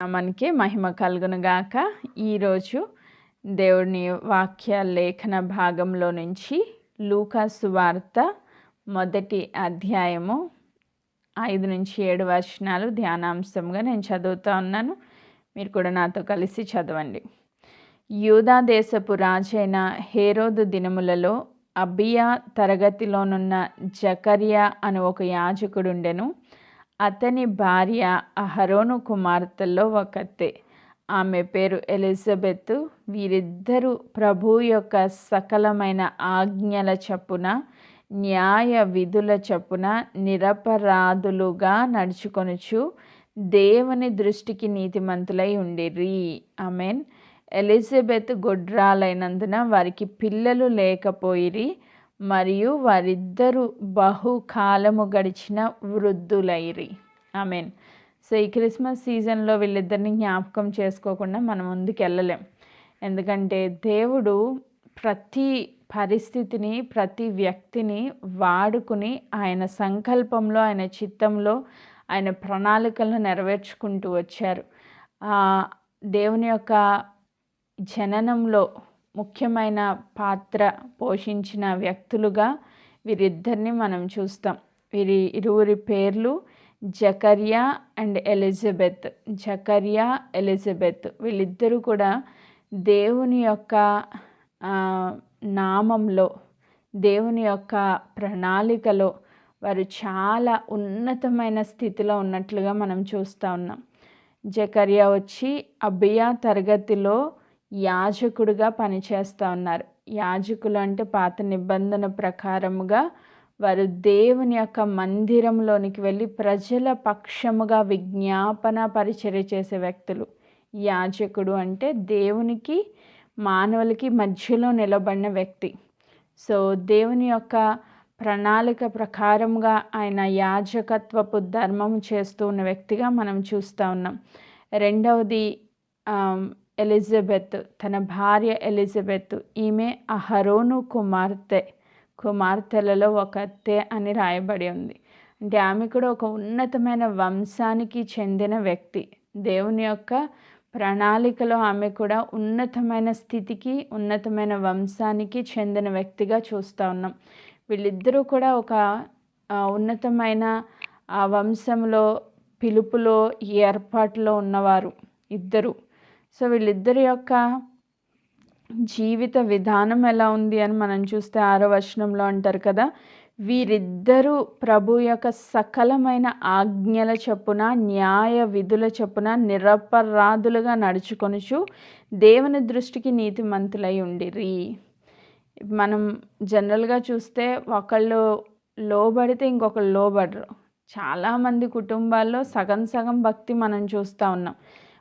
మనకి మహిమ కలుగునుగాక. ఈరోజు దేవుని వాక్య లేఖన భాగంలో నుంచి లూకాసు వార్త మొదటి అధ్యాయము ఐదు నుంచి ఏడు వచనాలు ధ్యానాంశంగా నేను చదువుతూ ఉన్నాను. మీరు కూడా నాతో కలిసి చదవండి. యూదా దేశపు రాజైన హేరోదు దినములలో అబియా తరగతిలోనున్న జకరియా అని ఒక యాజకుడుండెను. అతని భార్య అహరోను కుమార్తెల్లో ఒకతే. ఆమె పేరు ఎలిజబెత్. వీరిద్దరూ ప్రభు యొక్క సకలమైన ఆజ్ఞల చప్పున న్యాయ విధుల చప్పున నిరపరాధులుగా నడుచుకొనుచు దేవుని దృష్టికి నీతిమంతులై ఉండిరి. ఆమెన్. ఎలిజబెత్ గొడ్రాలైనందున వారికి పిల్లలు లేకపోయిరి. మరియు వారిద్దరూ బహుకాలము గడిచిన వృద్ధులైరి. ఐ మీన్ సో ఈ క్రిస్మస్ సీజన్లో వీళ్ళిద్దరిని జ్ఞాపకం చేసుకోకుండా మనం ముందుకు వెళ్ళలేం ఎందుకంటే దేవుడు ప్రతి పరిస్థితిని ప్రతి వ్యక్తిని వాడుకుని ఆయన సంకల్పంలో ఆయన చిత్తంలో ఆయన ప్రణాళికలను నెరవేర్చుకుంటూ వచ్చారు. దేవుని యొక్క జననంలో ముఖ్యమైన పాత్ర పోషించిన వ్యక్తులుగా వీరిద్దరిని మనం చూస్తాం. వీరి ఇరువురి పేర్లు Zachariah and Elizabeth. Zachariah Elizabeth వీళ్ళిద్దరూ కూడా దేవుని యొక్క నామంలో దేవుని యొక్క ప్రణాళికలో వారు చాలా ఉన్నతమైన స్థితిలో ఉన్నట్లుగా మనం చూస్తూ ఉన్నాం. జకరియా వచ్చి అబియా తరగతిలో యాజకుడుగా పనిచేస్తూ ఉన్నారు. యాజకులు అంటే పాత నిబంధన ప్రకారముగా వారు దేవుని యొక్క మందిరంలోనికి వెళ్ళి ప్రజల పక్షముగా విజ్ఞాపన పరిచర్య చేసే వ్యక్తులు. యాజకుడు అంటే దేవునికి మానవులకి మధ్యలో నిలబడిన వ్యక్తి. సో దేవుని యొక్క ప్రణాళిక ప్రకారంగా ఆయన యాజకత్వపు ధర్మం చేస్తూ ఉన్న వ్యక్తిగా మనం చూస్తూ ఉన్నాం. రెండవది ఎలిజబెత్ తన భార్య ఎలిజబెత్ ఈమె అహరోను కుమార్తె. కుమార్తెలలో ఒక ఒకతే అని రాయబడి ఉంది. అంటే ఆమె కూడా ఒక ఉన్నతమైన వంశానికి చెందిన వ్యక్తి. దేవుని యొక్క ప్రణాళికలో ఆమె కూడా ఉన్నతమైన స్థితికి ఉన్నతమైన వంశానికి చెందిన వ్యక్తిగా చూస్తూ ఉన్నాం. వీళ్ళిద్దరూ కూడా ఒక ఉన్నతమైన ఆ వంశంలో పిలుపులో ఏర్పాటులో ఉన్నవారు ఇద్దరు. సో వీళ్ళిద్దరి యొక్క జీవిత విధానం ఎలా ఉంది అని మనం చూస్తే ఆరో వచనంలో అంటారు కదా వీరిద్దరూ ప్రభు యొక్క సకలమైన ఆజ్ఞల చొప్పున న్యాయ విధుల చొప్పున నిరపరాధులుగా నడుచుకొనుచు దేవుని దృష్టికి నీతిమంతులై ఉండిరి. మనం జనరల్గా చూస్తే ఒకళ్ళు లోబడితే ఇంకొకళ్ళు లోబడరు. చాలామంది కుటుంబాల్లో సగం సగం భక్తి మనం చూస్తూ ఉన్నాం.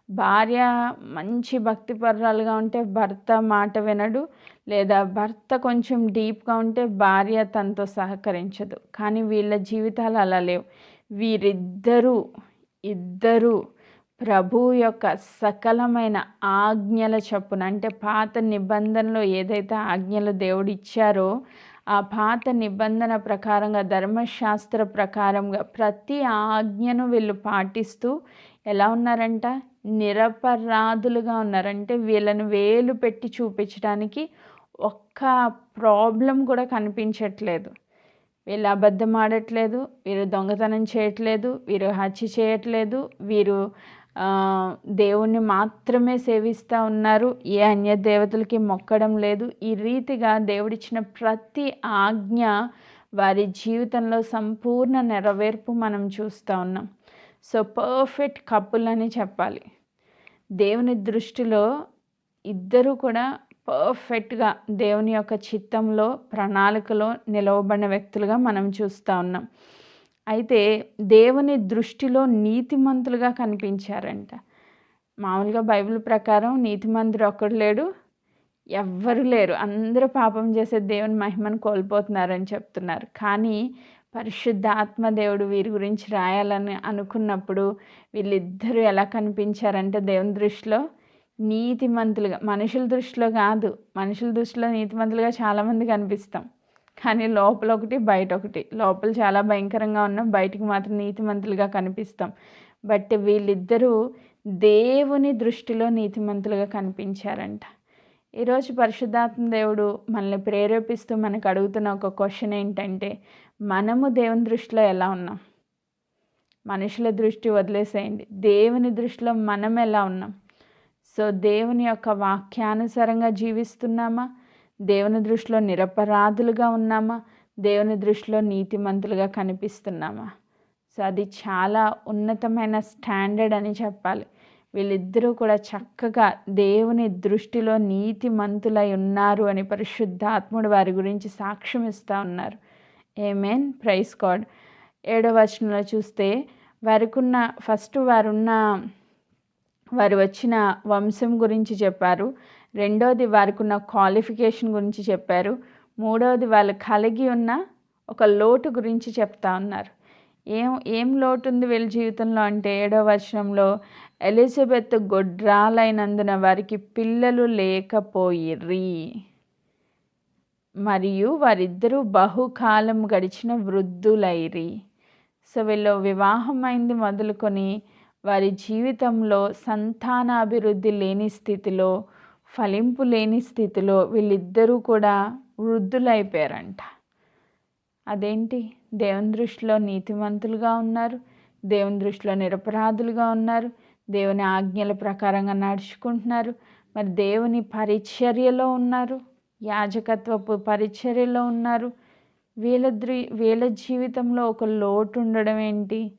భార్య మంచి భక్తిపరురాలుగా ఉంటే భర్త మాట వినడు లేదా భర్త కొంచెం డీప్గా ఉంటే భార్య తనతో సహకరించదు. కానీ వీళ్ళ జీవితాలు అలా లేవు. వీరిద్దరూ ఇద్దరూ ప్రభు యొక్క సకలమైన ఆజ్ఞల చొప్పున అంటే పాత నిబంధనలో ఏదైతే ఆజ్ఞలు దేవుడు ఇచ్చారో ఆ పాత నిబంధన ప్రకారంగా ధర్మశాస్త్ర ప్రకారంగా ప్రతి ఆజ్ఞను వీళ్ళు పాటిస్తూ ఎలా ఉన్నారంట? నిరపరాధులుగా ఉన్నారంటే వీళ్ళని వేలు పెట్టి చూపించడానికి ఒక్క ప్రాబ్లం కూడా కనిపించట్లేదు. వీళ్ళు అబద్ధం ఆడట్లేదు వీరు దొంగతనం చేయట్లేదు వీరు హత్య చేయట్లేదు వీరు దేవుణ్ణి మాత్రమే సేవిస్తూ ఉన్నారు. ఏ అన్య దేవతలకి మొక్కడం లేదు. ఈ రీతిగా దేవుడిచ్చిన ప్రతి ఆజ్ఞ వారి జీవితంలో సంపూర్ణ నెరవేర్పు మనం చూస్తూ ఉన్నాం. సో పర్ఫెక్ట్ కపుల్ అని చెప్పాలి. దేవుని దృష్టిలో ఇద్దరు కూడా పర్ఫెక్ట్గా దేవుని యొక్క చిత్తంలో ప్రణాళికలో నిలవబడిన వ్యక్తులుగా మనం చూస్తూ ఉన్నాం. అయితే దేవుని దృష్టిలో నీతిమంతులుగా కనిపించారంట. మామూలుగా బైబిల్ ప్రకారం నీతిమంతుడు ఒక్కడు లేడు ఎవ్వరు లేరు. అందరూ పాపం చేసే దేవుని మహిమను కోల్పోతున్నారని చెప్తున్నారు. కానీ పరిశుద్ధ ఆత్మదేవుడు వీరి గురించి రాయాలని అనుకున్నప్పుడు వీళ్ళిద్దరూ ఎలా కనిపించారంటే దేవుని దృష్టిలో నీతిమంతులుగా మనుషుల దృష్టిలో కాదు మనుషుల దృష్టిలో నీతిమంతులుగా చాలామంది కనిపిస్తాం. కానీ లోపల ఒకటి బయట ఒకటి. లోపల చాలా భయంకరంగా ఉన్నాం బయటికి మాత్రం నీతిమంతులుగా కనిపిస్తాం. బట్ వీళ్ళిద్దరూ దేవుని దృష్టిలో నీతిమంతులుగా కనిపించారంట. ఈరోజు పరిశుద్ధాత్మ దేవుడు మనల్ని ప్రేరేపిస్తూ మనకు అడుగుతున్న ఒక క్వశ్చన్ ఏంటంటే మనము దేవుని దృష్టిలో ఎలా ఉన్నాం? మనుషుల దృష్టి వదిలేసేయండి. దేవుని దృష్టిలో మనం ఎలా ఉన్నాం? సో దేవుని యొక్క వాక్యానుసారంగా జీవిస్తున్నామా? దేవుని దృష్టిలో నిరపరాధులుగా ఉన్నామా? దేవుని దృష్టిలో నీతిమంతులుగా కనిపిస్తున్నామా? సో అది చాలా ఉన్నతమైన స్టాండర్డ్ అని చెప్పాలి. వీళ్ళిద్దరూ కూడా చక్కగా దేవుని దృష్టిలో నీతిమంతులై ఉన్నారు అని పరిశుద్ధాత్ముడు వారి గురించి సాక్ష్యం ఇస్తూ ఉన్నారు. ఏమేన్ ప్రైస్ గాడ్ ఏడవ వచనంలో చూస్తే వారికున్న ఫస్ట్ వారున్న వారు వచ్చిన వంశం గురించి చెప్పారు. రెండోది వారికి ఉన్న క్వాలిఫికేషన్ గురించి చెప్పారు. మూడవది వాళ్ళు కలిగి ఉన్న ఒక లోటు గురించి చెప్తా ఉన్నారు. ఏం ఏం లోటు ఉంది వీళ్ళ జీవితంలో అంటే ఏడవ వచనంలో ఎలిజబెత్ గొడ్రాలైనందున వారికి పిల్లలు లేకపోయిర్రి మరియు వారిద్దరూ బహుకాలం గడిచిన వృద్ధులైరి. సో వీళ్ళు వివాహమైంది మొదలుకొని వారి జీవితంలో సంతానాభివృద్ధి లేని స్థితిలో ఫలింపు లేని స్థితిలో వీళ్ళిద్దరూ కూడా వృద్ధులైపోయారంట. అదేంటి? దేవుని దృష్టిలో నీతిమంతులుగా ఉన్నారు దేవుని దృష్టిలో నిరపరాధులుగా ఉన్నారు దేవుని ఆజ్ఞల ప్రకారంగా నడుచుకుంటున్నారు మరి దేవుని పరిచర్యలో ఉన్నారు. యాజకత్వపు పరిచర్యలో ఉన్నారు. వీళ్ళ దృ వీళ్ళ జీవితంలో ఒక లోటు ఉండడం ఏంటి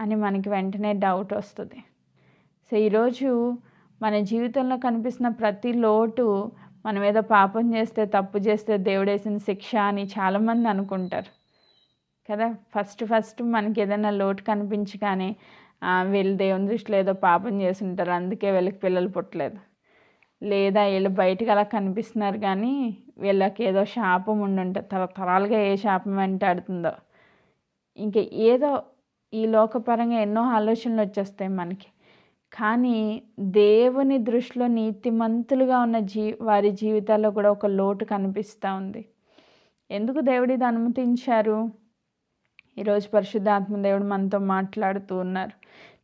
అని మనకి వెంటనే డౌట్ వస్తుంది. సో ఈరోజు మన జీవితంలో కనిపిస్తున్న ప్రతి లోటు మనం ఏదో పాపం చేస్తే తప్పు చేస్తే దేవుడేసిన శిక్ష అని చాలామంది అనుకుంటారు. కదా? ఫస్ట్ ఫస్ట్ మనకి ఏదైనా లోటు కనిపించగానే వీళ్ళు దేవుని దృష్టిలో ఏదో పాపం చేసి ఉంటారు అందుకే వీళ్ళకి పిల్లలు పుట్టలేదు. లేదా వీళ్ళు బయటకు అలా కనిపిస్తున్నారు కానీ వీళ్ళకి ఏదో శాపం ఉండుంటుంది తరతరాలుగా ఏ శాపం వెంటాడుతుందో ఇంక ఏదో ఈ లోకపరంగా ఎన్నో ఆలోచనలు వచ్చేస్తాయి మనకి. కానీ దేవుని దృష్టిలో నీతిమంతులుగా ఉన్న జీ వారి జీవితాల్లో కూడా ఒక లోటు కనిపిస్తూ ఉంది. ఎందుకు దేవుడు ఇది అనుమతించారు? ఈరోజు పరిశుద్ధాత్మ దేవుడు మనతో మాట్లాడుతూ ఉన్నారు.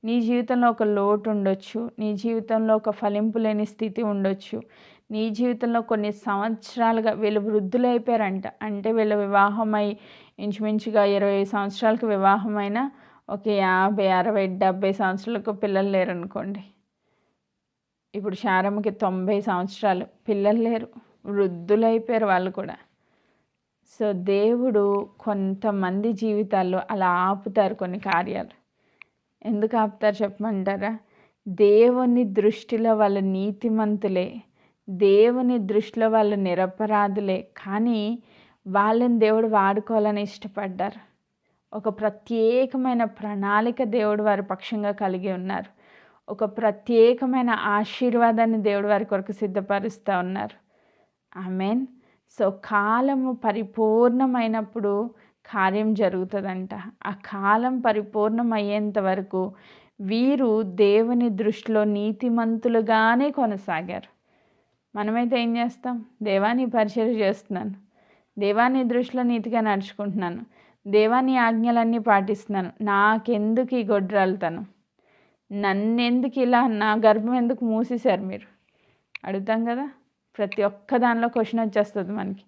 నీ జీవితంలో ఒక లోటు ఉండొచ్చు. నీ జీవితంలో ఒక ఫలింపు లేని స్థితి ఉండొచ్చు. నీ జీవితంలో కొన్ని సంవత్సరాలుగా వీళ్ళు వృద్ధులైపోయారంట అంటే వీళ్ళ వివాహమై ఇంచుమించుగా ఇరవై సంవత్సరాలకు వివాహమైన ఒక యాభై అరవై డెబ్బై సంవత్సరాలకు పిల్లలు లేరు అనుకోండి ఇప్పుడు శారమ్మకి తొంభై సంవత్సరాలు పిల్లలు లేరు. వృద్ధులైపోయారు వాళ్ళు కూడా. సో దేవుడు కొంతమంది జీవితాల్లో అలా ఆపుతారు కొన్ని కార్యాలు. ఎందుకు ఆపుతారు చెప్పమంటారా? దేవుని దృష్టిలో వాళ్ళ నీతిమంతులే. దేవుని దృష్టిలో వాళ్ళు నిరపరాధులే. కానీ వాళ్ళని దేవుడు వాడుకోవాలని ఇష్టపడ్డారు. ఒక ప్రత్యేకమైన ప్రణాళిక దేవుడు వారి పక్షంగా కలిగి ఉన్నారు. ఒక ప్రత్యేకమైన ఆశీర్వాదాన్ని దేవుడు వారి కొరకు సిద్ధపరుస్తూ ఉన్నారు. ఐ మీన్ సో కాలము పరిపూర్ణమైనప్పుడు కార్యం జరుగుతుందంట. ఆ కాలం పరిపూర్ణమయ్యేంత వరకు వీరు దేవుని దృష్టిలో నీతిమంతులుగానే కొనసాగారు. మనమైతే ఏం చేస్తాం? దేవాన్ని పరిచయం చేస్తున్నాను. దేవాన్ని దృష్టిలో నీతిగా నడుచుకుంటున్నాను. దేవాన్ని ఆజ్ఞలన్నీ పాటిస్తున్నాను. నాకెందుకు ఈ గొడ్రాలుతాను? నన్నెందుకు ఇలా నా గర్భం ఎందుకు మూసేశారు మీరు? అడుగుతాం కదా? ప్రతి ఒక్క దానిలో క్వశ్చన్ వచ్చేస్తుంది మనకి.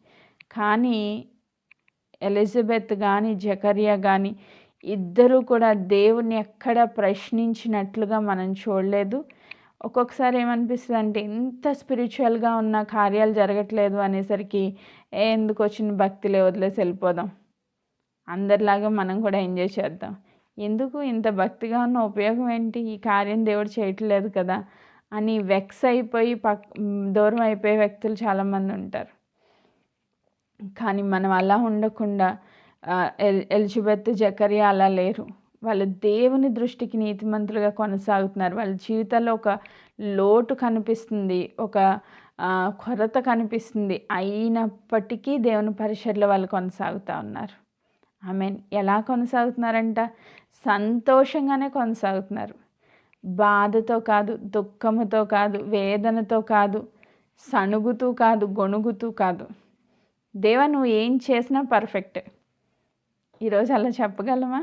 కానీ ఎలిజబెత్ కానీ జకరియా కానీ ఇద్దరూ కూడా దేవుని ఎక్కడ ప్రశ్నించినట్లుగా మనం చూడలేదు. ఒక్కొక్కసారి ఏమనిపిస్తుంది అంటే ఇంత స్పిరిచువల్గా ఉన్న కార్యాలు జరగట్లేదు అనేసరికి ఏ ఎందుకు వచ్చిన భక్తిలే వదిలేసి వెళ్ళిపోదాం. అందరిలాగా మనం కూడా ఎంజాయ్ చేద్దాం. ఎందుకు ఇంత భక్తిగా ఉన్న ఉపయోగం ఏంటి? ఈ కార్యం దేవుడు చేయట్లేదు కదా అని వెక్స్ అయిపోయి పక్ దూరం అయిపోయే వ్యక్తులు చాలామంది ఉంటారు. కానీ మనం అలా ఉండకుండా ఎలిజబెత్ జకరియా అలా లేరు. వాళ్ళు దేవుని దృష్టికి నీతిమంతులుగా కొనసాగుతున్నారు. వాళ్ళ జీవితాల్లో ఒక లోటు కనిపిస్తుంది ఒక కొరత కనిపిస్తుంది. అయినప్పటికీ దేవుని పరిషత్లో వాళ్ళు కొనసాగుతూ ఉన్నారు. ఐ మీన్ ఎలా కొనసాగుతున్నారంట? సంతోషంగానే కొనసాగుతున్నారు. బాధతో కాదు దుఃఖముతో కాదు వేదనతో కాదు సణుగుతూ కాదు గొణుగుతూ కాదు. దేవా నువ్వు ఏం చేసినా పర్ఫెక్ట్ ఈరోజు అలా చెప్పగలమా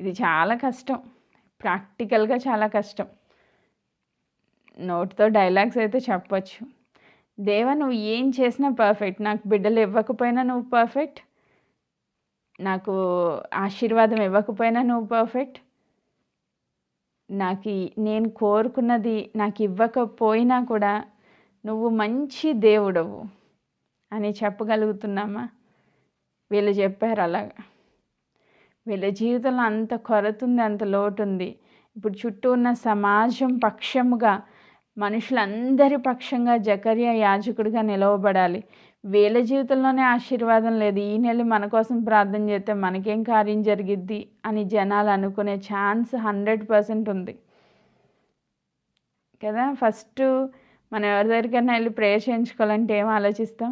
ఇది చాలా కష్టం. ప్రాక్టికల్గా చాలా కష్టం. నోట్తో డైలాగ్స్ అయితే చెప్పచ్చు. దేవా నువ్వు ఏం చేసినా పర్ఫెక్ట్ నాకు బిడ్డలు ఇవ్వకపోయినా నువ్వు పర్ఫెక్ట్ నాకు ఆశీర్వాదం ఇవ్వకపోయినా నువ్వు పర్ఫెక్ట్ నాకు నేను కోరుకున్నది నాకు ఇవ్వకపోయినా కూడా నువ్వు మంచి దేవుడవు. అని చెప్పగలుగుతున్నామా? వీళ్ళు చెప్పారు అలాగా. వీళ్ళ జీవితంలో అంత కొరత ఉంది అంత లోటు ఉంది ఇప్పుడు చుట్టూ ఉన్న సమాజం పక్షముగా మనుషులందరి పక్షంగా జకర్య యాజకుడిగా నిలవబడాలి. వీళ్ళ జీవితంలోనే ఆశీర్వాదం లేదు. ఈ నెల మన కోసం ప్రార్థన చేస్తే మనకేం కార్యం జరిగిద్ది అని జనాలు అనుకునే ఛాన్స్ హండ్రెడ్ పర్సెంట్ ఉంది. కదా ఫస్ట్ మనం ఎవరి దగ్గరికైనా వెళ్ళి ప్రేయర్ చేయించుకోవాలంటే ఏం ఆలోచిస్తాం?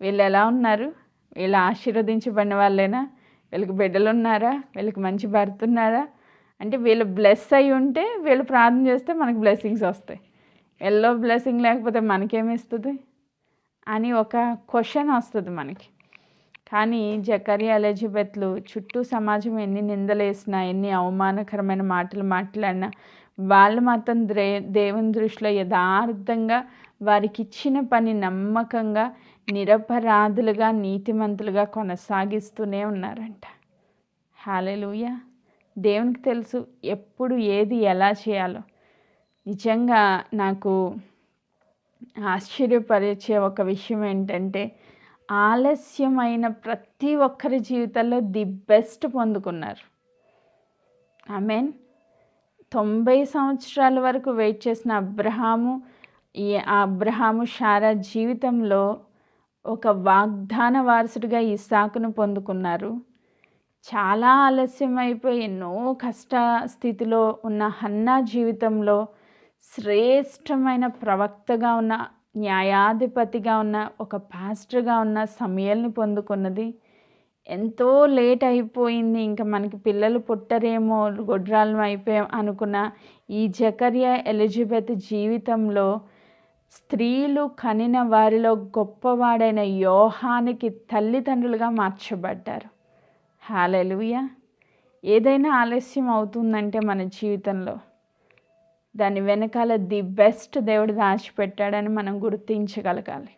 వీళ్ళు ఎలా ఉన్నారు? వీళ్ళు ఆశీర్వదించబడిన వాళ్ళేనా? వీళ్ళకి బిడ్డలు ఉన్నారా? వీళ్ళకి మంచి భర్త ఉన్నారా? అంటే వీళ్ళు బ్లెస్ అయి ఉంటే వీళ్ళు ప్రార్థన చేస్తే మనకు బ్లెస్సింగ్స్ వస్తాయి. ఎల్లో బ్లెస్సింగ్ లేకపోతే మనకేమిస్తుంది అని ఒక క్వశ్చన్ వస్తుంది మనకి. కానీ జకరియా ఎలిజబెత్లు చుట్టూ సమాజం ఎన్ని నిందలేసినా ఎన్ని అవమానకరమైన మాటలు మాట్లాడినా వాళ్ళు మాత్రం దే దేవుని దృష్టిలో యథార్థంగా వారికి ఇచ్చిన పని నమ్మకంగా నిరపరాధులుగా నీతిమంతులుగా కొనసాగిస్తూనే ఉన్నారంట. హాలెలుయ. దేవునికి తెలుసు ఎప్పుడు ఏది ఎలా చేయాలో. నిజంగా నాకు ఆశ్చర్యపరిచే ఒక విషయం ఏంటంటే ఆలస్యమైన ప్రతి ఒక్కరి జీవితంలో ది బెస్ట్ పొందుకున్నారు. ఐ మీన్ తొంభై సంవత్సరాల వరకు వెయిట్ చేసిన అబ్రహాము ఈ అబ్రహాము షారా జీవితంలో ఒక వాగ్దాన వారసుడిగా ఇస్సాకును పొందుకున్నారు. చాలా ఆలస్యం ఎన్నో కష్ట స్థితిలో ఉన్న హన్నా జీవితంలో శ్రేష్టమైన ప్రవక్తగా ఉన్న న్యాయాధిపతిగా ఉన్న ఒక పాస్టర్గా ఉన్న సమయాల్ని పొందుకున్నది. ఎంతో లేట్ అయిపోయింది. ఇంకా మనకి పిల్లలు పుట్టరేమో గొడ్రాలం అయిపోయాం అనుకున్న ఈ జకర్య ఎలిజబెత్ జీవితంలో స్త్రీలు కనిన వారిలో గొప్పవాడైన యోహానికి తల్లిదండ్రులుగా మార్చబడ్డారు. హాలెలుయ ఏదైనా ఆలస్యం అవుతుందంటే మన జీవితంలో. దాని వెనకాల ది బెస్ట్ దేవుడు దాచిపెట్టాడని మనం గుర్తించగలగాలి.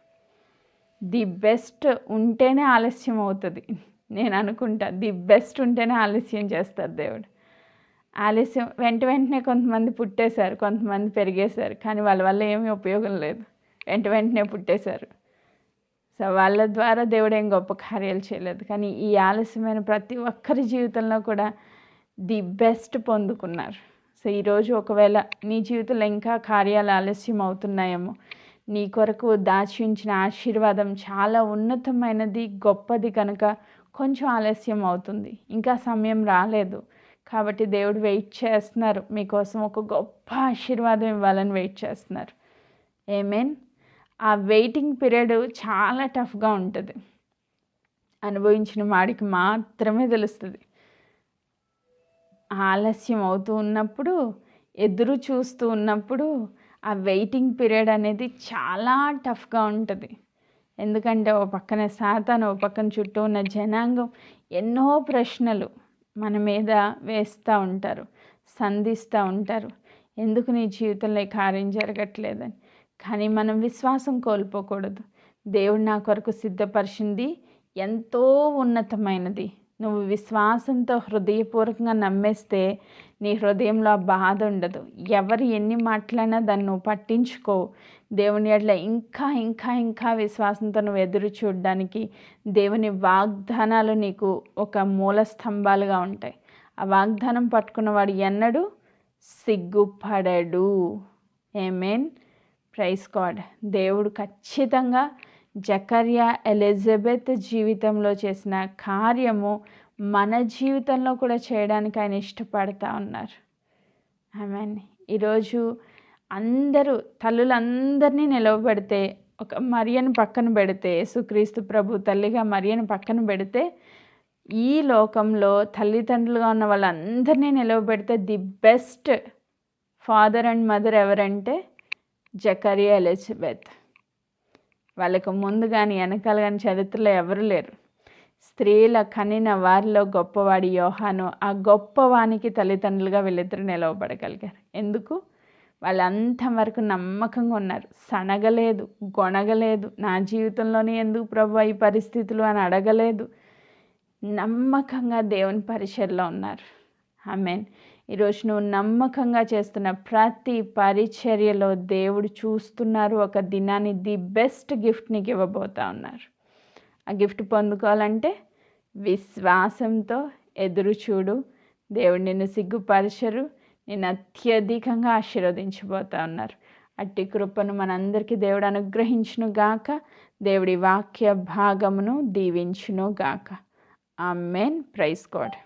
ది బెస్ట్ ఉంటేనే ఆలస్యం అవుతుంది. నేను అనుకుంటా ది బెస్ట్ ఉంటేనే ఆలస్యం చేస్తారు దేవుడు. ఆలస్యం వెంట వెంటనే కొంతమంది పుట్టేశారు కొంతమంది పెరిగేశారు కానీ వాళ్ళ వల్ల ఏమీ ఉపయోగం లేదు. వెంట వెంటనే పుట్టేశారు. సో వాళ్ళ ద్వారా దేవుడు ఏం గొప్ప కార్యాలు చేయలేదు. కానీ ఈ ఆలస్యమైన ప్రతి ఒక్కరి జీవితంలో కూడా ది బెస్ట్ పొందుకున్నారు. సో ఈరోజు ఒకవేళ నీ జీవితంలో ఇంకా కార్యాలు ఆలస్యం అవుతున్నాయేమో నీ కొరకు దాచి ఉంచిన ఆశీర్వాదం చాలా ఉన్నతమైనది గొప్పది కనుక కొంచెం ఆలస్యం అవుతుంది. ఇంకా సమయం రాలేదు. కాబట్టి దేవుడు వెయిట్ చేస్తున్నారు. మీకోసం ఒక గొప్ప ఆశీర్వాదం ఇవ్వాలని వెయిట్ చేస్తున్నారు. ఏమేన్ ఆ వెయిటింగ్ పీరియడ్ చాలా టఫ్గా ఉంటుంది. అనుభవించిన వాడికి మాత్రమే తెలుస్తుంది. ఆలస్యం అవుతూ ఉన్నప్పుడు ఎదురు చూస్తూ ఉన్నప్పుడు ఆ వెయిటింగ్ పీరియడ్ అనేది చాలా టఫ్గా ఉంటుంది. ఎందుకంటే ఓ పక్కన సాతాను ఓ పక్కన చుట్టూ ఉన్న జనాంగం ఎన్నో ప్రశ్నలు. మన మీద వేస్తూ ఉంటారు సంధిస్తూ ఉంటారు. ఎందుకు నీ జీవితంలో కార్యం జరగట్లేదని? కానీ మనం విశ్వాసం కోల్పోకూడదు. దేవుడు నా కొరకు సిద్ధపరిచింది ఎంతో ఉన్నతమైనది. నువ్వు విశ్వాసంతో హృదయపూర్వకంగా నమ్మేస్తే నీ హృదయంలో ఆ బాధ ఉండదు. ఎవరు ఎన్ని మాట్లాడినా దాన్ని నువ్వు పట్టించుకో దేవుని అట్లా ఇంకా ఇంకా ఇంకా విశ్వాసంతో నువ్వు ఎదురు చూడడానికి దేవుని వాగ్దానాలు నీకు ఒక మూల స్తంభాలుగా ఉంటాయి. ఆ వాగ్దానం పట్టుకున్నవాడు ఎన్నడు సిగ్గుపడడు. ఏమేన్ ప్రైస్ గాడ్ దేవుడు ఖచ్చితంగా జకర్యా ఎలిజబెత్ జీవితంలో చేసిన కార్యము మన జీవితంలో కూడా చేయడానికి ఆయన ఇష్టపడతా ఉన్నారు. ఐ మీన్ ఈరోజు అందరూ తల్లులందరినీ నిలవబెడితే ఒక మరియను పక్కన పెడితే సుక్రీస్తు ప్రభు తల్లిగా మరియను పక్కన పెడితే ఈ లోకంలో తల్లిదండ్రులుగా ఉన్న వాళ్ళందరినీ నిలవబెడితే the best father and mother ఎవరంటే జకరియా ఎలిజబెత్. వాళ్ళకు ముందు కానీ వెనకాల కానీ చరిత్రలో ఎవరు లేరు. స్త్రీల కనిన వారిలో గొప్పవాడి యోహాను. ఆ గొప్పవానికి తల్లిదండ్రులుగా వీళ్ళిద్దరు నిలవబడగలిగారు. ఎందుకు? వాళ్ళంత వరకు నమ్మకంగా ఉన్నారు. సనగలేదు గొనగలేదు నా జీవితంలోనే ఎందుకు ప్రభు ఈ పరిస్థితులు అని అడగలేదు. నమ్మకంగా దేవుని పరిచయలో ఉన్నారు. మీన్ ఈరోజు నువ్వు నమ్మకంగా చేస్తున్న ప్రతి పరిచర్యలో దేవుడు చూస్తున్నారు. ఒక దినాన్ని ది బెస్ట్ గిఫ్ట్ నీకు ఇవ్వబోతా ఉన్నారు. ఆ గిఫ్ట్ పొందుకోవాలంటే విశ్వాసంతో ఎదురు చూడు. దేవుడు నిన్ను సిగ్గుపరచరు. నేను అత్యధికంగా ఆశీర్వదించబోతా ఉన్నారు. అట్టి కృపను మనందరికీ దేవుడు అనుగ్రహించును గాక. దేవుడి వాక్య భాగమును దీవించును గాక. ఆ మెయిన్ ప్రైస్ కోడ్